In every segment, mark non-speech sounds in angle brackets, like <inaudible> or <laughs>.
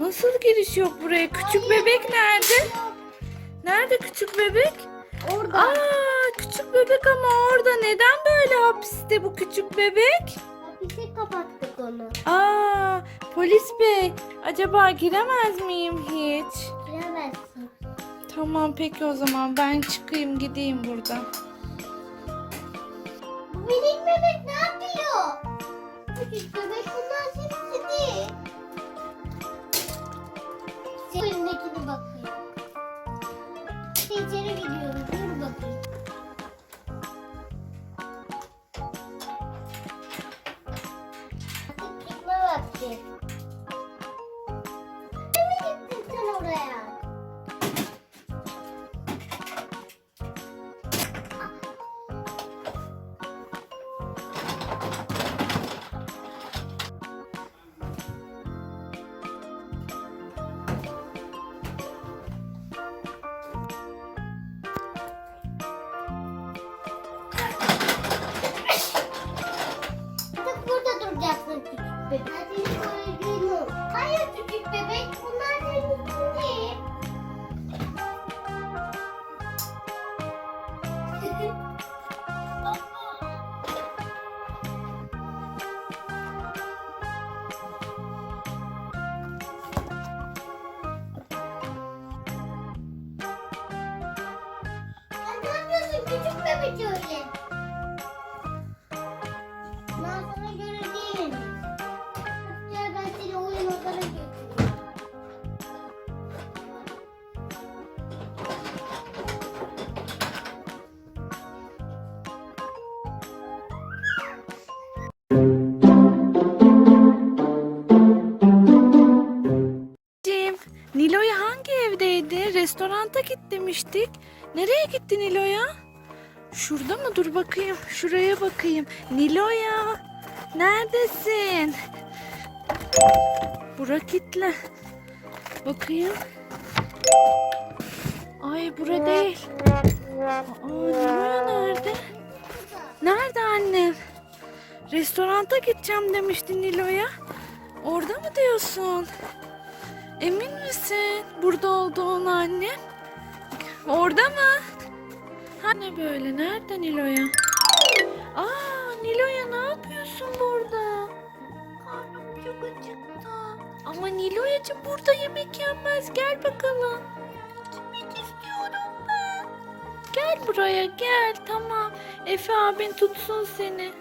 Nasıl giriş yok buraya? Küçük bebek nerede? Nerede küçük bebek? Orada. Aa küçük bebek ama orada. Neden böyle hapiste bu küçük bebek? Hapise kapattık onu. Aa polis bey acaba giremez miyim hiç? Giremezsin. Tamam peki o zaman ben çıkayım gideyim buradan. Bu minik bebek ne yapıyor? Küçük bebek bebek öyle? Gel ben seni oyun odana götüreyim. Cim, Nilo'ya hangi evdeydi? Restoranta git demiştik. Nereye gitti Nilo'ya? Şurada mı? Dur bakayım. Şuraya bakayım. Nilo'ya. Neredesin? Bura kitle. Bakayım. Ay bura değil. Aa, Nilo'ya nerede? Nerede annem? Restoranta gideceğim demiştin Nilo'ya. Orada mı diyorsun? Emin misin burada olduğunu anne? Orada mı? Ha ne böyle? Nerede Nilo'ya? Aa Nilo'ya ne yapıyorsun burada? Karnım çok acıktı. Ama Nilo'yacığım burada yemek yenmez. Gel bakalım. Yemek istiyorum ben. Gel buraya gel. Tamam. Efe abin tutsun seni.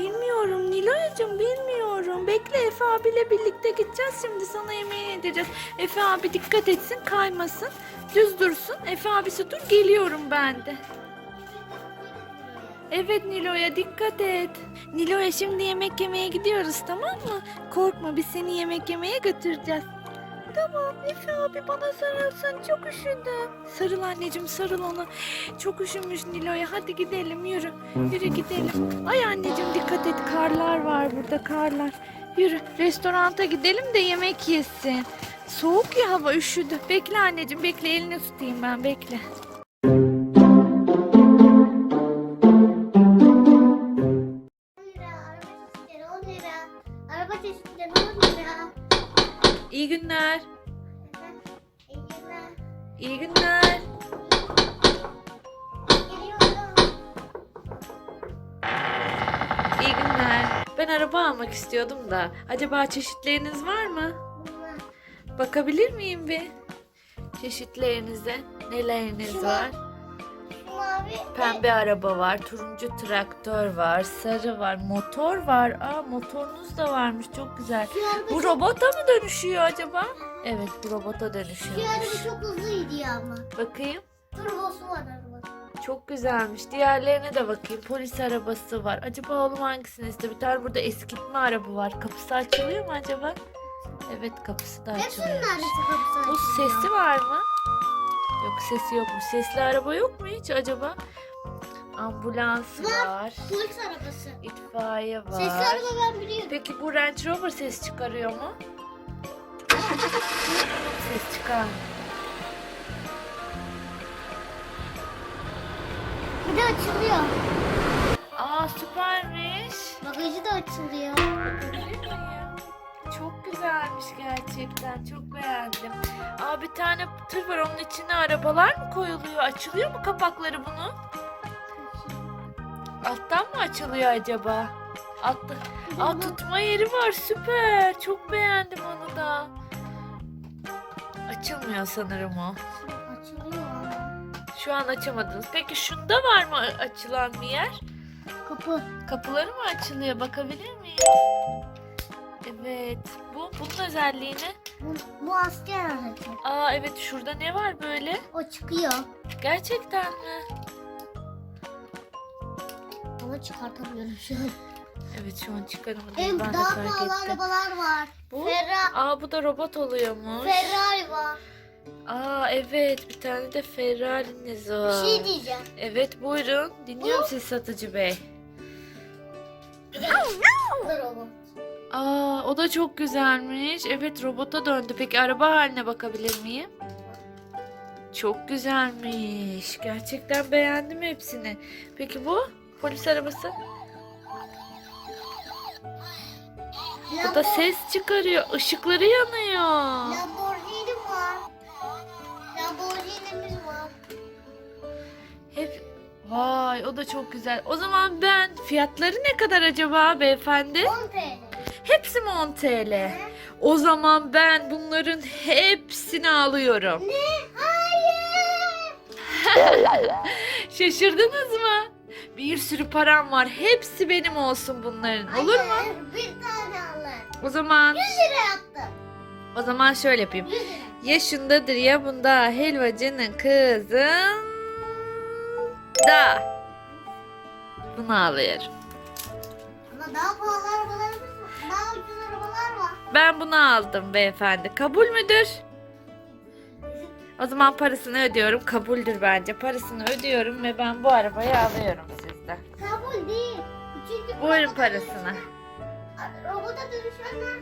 Bilmiyorum Nilo'cum bilmiyorum. Bekle Efe abiyle birlikte gideceğiz şimdi sana yemeği yedireceğiz. Efe abi dikkat etsin kaymasın. Düz dursun. Efe abisi dur geliyorum ben de. Evet Nilo'ya dikkat et. Nilo'ya şimdi yemek yemeye gidiyoruz tamam mı? Korkma biz seni yemek yemeye götüreceğiz. Tamam Efe abi bana sarılsın çok üşüdüm. Sarıl anneciğim sarıl ona. Çok üşümüş Nilo'ya hadi gidelim yürü. Yürü gidelim. Ay anneciğim dikkat et karlar var burada karlar. Yürü restoranta gidelim de yemek yesin. Soğuk ya hava üşüdü. Bekle anneciğim bekle elini tutayım ben bekle. 10 lira. Araba çeşitleri 10 lira. Araba çeşitleri 10 lira. İyi günler. İyi günler. İyi günler. İyi günler. Ben araba almak istiyordum da. Acaba çeşitleriniz var mı? Bakabilir miyim bir? Çeşitlerinize. Neleriniz var? Mavi. Pembe araba var, turuncu traktör var, sarı var, motor var. Aa motorunuz da varmış çok güzel. Şu Bu robota mı dönüşüyor acaba? Evet bu robota şu araba çok hızlı gidiyor ama. Bakayım. Turbosu var araba. Çok güzelmiş. Diğerlerine de bakayım. Polis arabası var. Acaba oğlum hangisini istiyor? Bir tane burada eskitme araba var. Kapısı açılıyor mu acaba? Evet kapısı da Hepsinin açılıyor. neredeyse kapısı Bu açılıyor. sesi var mı? Yok sesi yokmuş. Sesli araba yok mu hiç acaba? Ambulans Var. var. Polis arabası. İtfaiye var. Sesli araba ben biliyorum. Peki bu Range Rover ses çıkarıyor mu? <laughs> ses çıkar. Bir de açılıyor. Aa süpermiş. Bagajı da açılıyor. Bakabilir miyim? Çok güzelmiş gerçekten. Çok beğendim. Aa bir tane tır var onun içine arabalar mı koyuluyor? Açılıyor mu kapakları bunun? Alttan mı açılıyor acaba? Altta. Aa tutma yeri var süper. Çok beğendim onu da. Açılmıyor sanırım o. Açılıyor. Şu an açamadınız. Peki şunda var mı açılan bir yer? Kapı. Kapıları mı açılıyor? Bakabilir miyim? Evet. Bu bunun özelliği ne? Bu, bu asker aracı. Aa evet şurada ne var böyle? O çıkıyor. Gerçekten mi? Ama çıkartamıyorum şu an. Evet şu an çıkaramadım. Hem ben de daha fark pahalı ettim. arabalar var. Bu? Ferra- Aa bu da robot oluyormuş. Ferrari var. Aa evet bir tane de Ferrari'niz Bir var. şey diyeceğim. Evet buyurun. Dinliyorum siz satıcı bey. Aa o da çok güzelmiş. Evet robota döndü. Peki araba haline bakabilir miyim? Çok güzelmiş. Gerçekten beğendim hepsini. Peki bu? Polis arabası. Bu da ses çıkarıyor. Işıkları yanıyor. Lamborghini var. Lamborghini'miz var. Hep Vay o da çok güzel. O zaman ben fiyatları ne kadar acaba beyefendi? 10 TL. Hepsi mi 10 TL? O zaman ben bunların hepsini alıyorum. Ne? Hayır. <laughs> Şaşırdınız mı? Bir sürü param var. Hepsi benim olsun bunların. Olur mu? Hayır, Bir tane alın. O zaman 100 lira yaptım. o zaman şöyle yapayım. 100 lira. Ya şundadır ya bunda helvacının kızın da. Bunu alıyorum. Ama daha pahalı arabalarımız Ben bunu aldım beyefendi. Kabul müdür? O zaman parasını ödüyorum. Kabuldür bence. Parasını ödüyorum ve ben bu arabayı alıyorum sizden. Kabul değil. Çünkü Buyurun parasını. dönüşen- Robota dönüşenler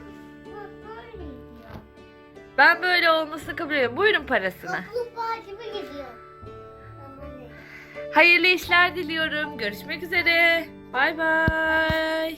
böyle gidiyor. Ben böyle olmasını kabul ediyorum. Buyurun parasını. Hayırlı işler diliyorum. Görüşmek üzere. Bay bay.